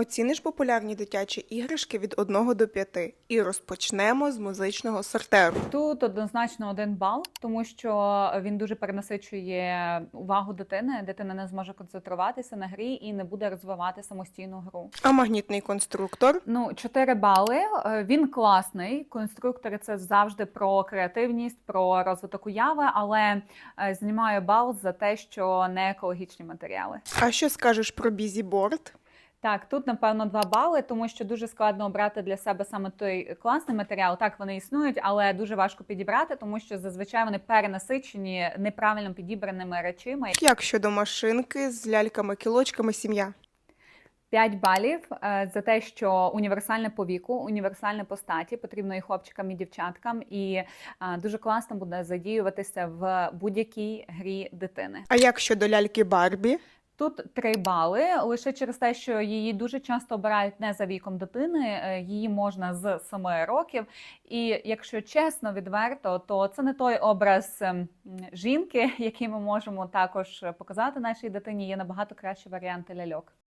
Оціниш популярні дитячі іграшки від 1 до 5. І розпочнемо з музичного сортеру. Тут однозначно один бал, тому що він дуже перенасичує увагу дитини. Дитина не зможе концентруватися на грі і не буде розвивати самостійну гру. А магнітний конструктор. Ну, 4 бали. Е, Він класний. Конструктори це завжди про креативність, про розвиток уяви, але е, знімаю бал за те, що не екологічні матеріали. А що скажеш про бізіборд? Так, тут напевно два бали, тому що дуже складно обрати для себе саме той класний матеріал. Так вони існують, але дуже важко підібрати, тому що зазвичай вони перенасичені неправильно підібраними речами. Як щодо машинки з ляльками-кілочками сім'я? 5 балів е, за те, що універсальне по віку, універсальне по статі, потрібно і хлопчикам, і дівчаткам, і е, дуже класно буде задіюватися в будь-якій грі дитини. А як щодо ляльки Барбі? Тут три бали лише через те, що її дуже часто обирають не за віком дитини, е, її можна з семи років. І якщо чесно, відверто, то це не той образ ем, жінки, який ми можемо також показати нашій дитині. Є набагато кращі варіанти ляльок.